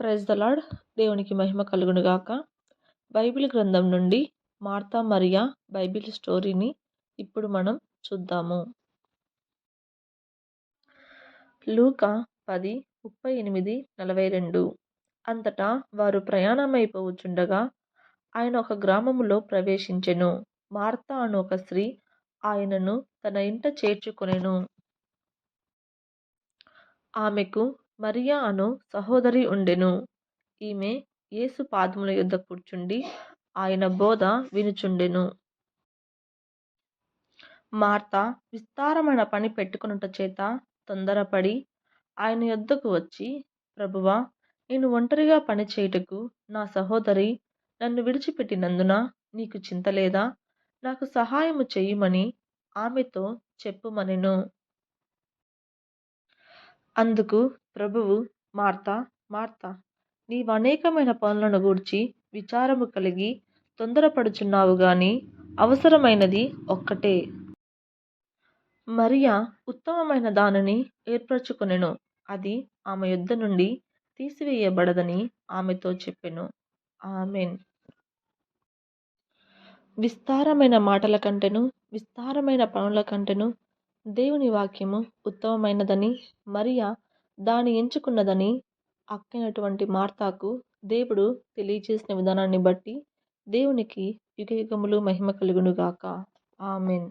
Praise the lord దేవునికి మహిమ కలుగునుగాక Bible గ్రంథం నుండి మార్తా మరియా బైబిల్ స్టోరీని ఇప్పుడు మనం చూద్దాము. లూక పది ముప్పై ఎనిమిది నలభై రెండు. అంతటా వారు ప్రయాణమైపోవచ్చుండగా ఆయన ఒక గ్రామములో ప్రవేశించెను. మార్తా అను ఒక స్త్రీ ఆయనను తన ఇంట చేర్చుకొనెను. ఆమెకు మరియా అను సహోదరి ఉండెను. ఈమె యేసు పాదముల యొద్ద కూర్చుండి ఆయన బోధ వినుచుండెను. మార్త విస్తారమైన పని పెట్టుకునుట చేత తొందరపడి ఆయన యొద్దకు వచ్చి ప్రభువా నేను ఒంటరిగా పని చేయుటకు నా సహోదరి నన్ను విడిచిపెట్టినందున నీకు చింతలేదా నాకు సహాయము చెయ్యమని ఆమెతో చెప్పుమనెను. అందుకు ప్రభువు మార్తా మార్తా నీవు అనేకమైన పనులను గూర్చి విచారము కలిగి తొందరపడుచున్నావు గాని అవసరమైనది ఒక్కటే. మరియా ఉత్తమమైన దానిని ఏర్పరచుకొనెను. అది ఆమె యుద్ధ నుండి తీసివేయబడదని ఆమెతో చెప్పెను. ఆమెన్. విస్తారమైన మాటల కంటెను విస్తారమైన పనుల కంటెను దేవుని వాక్యము ఉత్తమమైనదని మరియా దాని ఎంచుకున్నదని అక్కైనటువంటి మార్తాకు దేవుడు తెలియచేసిన విధానాన్ని బట్టి దేవునికి యుగయుగములు మహిమ కలుగునుగాక. ఆమెన్.